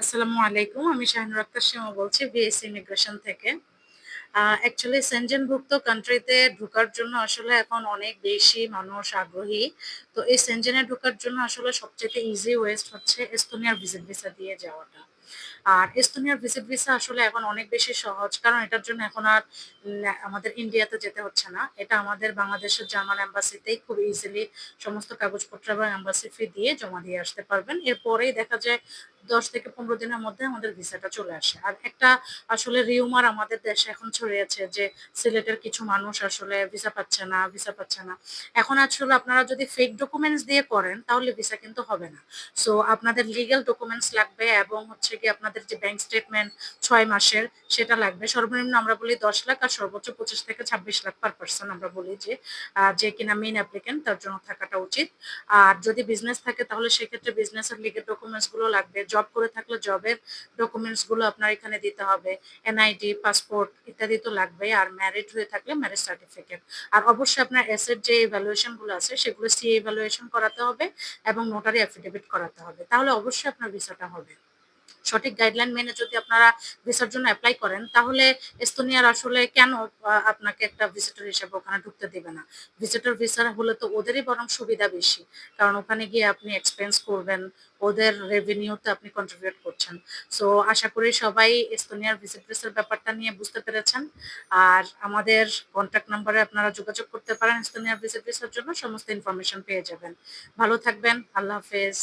আসসালামু আলাইকুম, আমি শাহিনুর আক্তার সীমা বলছি বিএসসি ইমিগ্রেশন থেকে। অ্যাকচুয়ালি সেনজেনভুক্ত কান্ট্রিতে ঢোকার জন্য আসলে এখন অনেক বেশি মানুষ আগ্রহী। তো এই সেনজেনে ঢোকার জন্য আসলে সবচেয়ে ইজি ওয়েস্ট হচ্ছে এস্তোনিয়ার ভিজিট ভিসা দিয়ে যাওয়াটা। আর এস্তোনিয়ার ভিজিট ভিসা আসলে এখন অনেক বেশি সহজ, কারণ এটার জন্য এখন আর আমাদের ইন্ডিয়াতে যেতে হচ্ছে না। এটা আমাদের বাংলাদেশের জার্মান এম্বাসিতেই খুব ইজিলি সমস্ত কাগজপত্র এবং এম্বাসি ফি দিয়ে জমা দিয়ে আসতে পারবেন। এরপরেই দেখা যায় দশ থেকে পনেরো দিনের মধ্যে আমাদের ভিসাটা চলে আসে। আর একটা আসলে রিউমার আমাদের দেশে এখন ছড়িয়েছে যে সিলেটের কিছু মানুষ আসলে ভিসা পাচ্ছে না, ভিসা পাচ্ছে না। এখন আসলে আপনারা যদি ফেক ডকুমেন্টস দিয়ে করেন, তাহলে ভিসা কিন্তু হবে না। সো আপনাদের লিগ্যাল ডকুমেন্টস লাগবে এবং হচ্ছে কি আপনাদের যে ব্যাংক স্টেটমেন্ট ছয় মাসের সেটা লাগবে। সর্বনিম্ন আমরা বলি দশ লাখ আর সর্বোচ্চ পঁচিশ থেকে ছাব্বিশ লাখ পার পার্সন আমরা বলি যে যে কিনা মেইন অ্যাপ্লিকেন্ট তার জন্য থাকাটা উচিত। আর যদি বিজনেস থাকে তাহলে সেক্ষেত্রে বিজনেসের লিগেল ডকুমেন্টসগুলো লাগবে। জব করে থাকলে জবের ডকুমেন্টসগুলো আপনার এখানে দিতে হবে। এনআইডি পাসপোর্ট ইত্যাদি তো লাগবে আর ম্যারিড হয়ে থাকলে ম্যারেজ সার্টিফিকেট আর অবশ্যই আপনার অ্যাসেট যে ইভ্যালুয়েশনগুলো আছে সেগুলো সি ইভ্যালুয়েশন করাতে হবে এবং নোটারি অ্যাফিডেভিট করাতে হবে। তাহলে অবশ্যই আপনার ভিসাটা হবে। সঠিক গাইডলাইন মেনে যদি আপনারা ভিসার জন্য অ্যাপ্লাই করেন, তাহলে এস্তোনিয়ার আসলে কেন আপনাকে একটা ভিজিটর হিসেবে ওখানে ঢুকতে দেবে না? ভিজিটর ভিসা হলে তো ওদেরই বরং সুবিধা বেশি। কারণ ওখানে গিয়ে আপনি এক্সপেন্স করবেন, ওদের রেভিনিউতে আপনি কন্ট্রিবিউট করছেন। সো আশা করি সবাই এস্তোনিয়ার ভিজিট ভিসার ব্যাপারটা নিয়ে বুঝতে পেরেছেন। আর আমাদের কন্ট্যাক্ট নাম্বারে আপনারা যোগাযোগ করতে পারেন এস্তোনিয়ার ভিজিট ভিসার জন্য, সমস্ত ইনফরমেশন পেয়ে যাবেন। ভালো থাকবেন, আল্লাহ হাফেজ।